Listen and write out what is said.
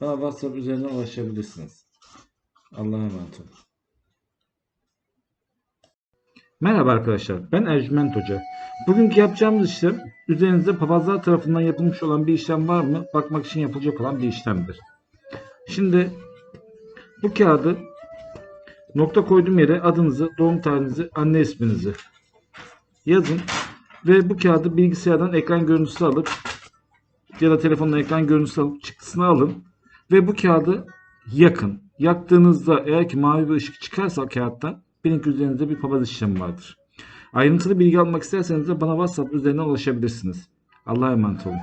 bana WhatsApp üzerinden ulaşabilirsiniz. Allah'a emanet olun. Merhaba arkadaşlar, ben Ercüment Hoca. Bugünkü yapacağımız işlem, üzerinizde papazlar tarafından yapılmış olan bir işlem var mı? Bakmak için yapılacak olan bir işlemdir. Şimdi bu kağıdı nokta koyduğum yere adınızı, doğum tarihinizi, anne isminizi yazın ve bu kağıdı bilgisayardan ekran görüntüsü alıp ya da telefondan ekran görüntüsü alıp çıktısını alın ve bu kağıdı yakın. Yaktığınızda eğer ki mavi bir ışık çıkarsa kağıttan ki üzerinizde bir papaz işlemi vardır. Ayrıntılı bilgi almak isterseniz de bana WhatsApp üzerinden ulaşabilirsiniz. Allah'a emanet olun.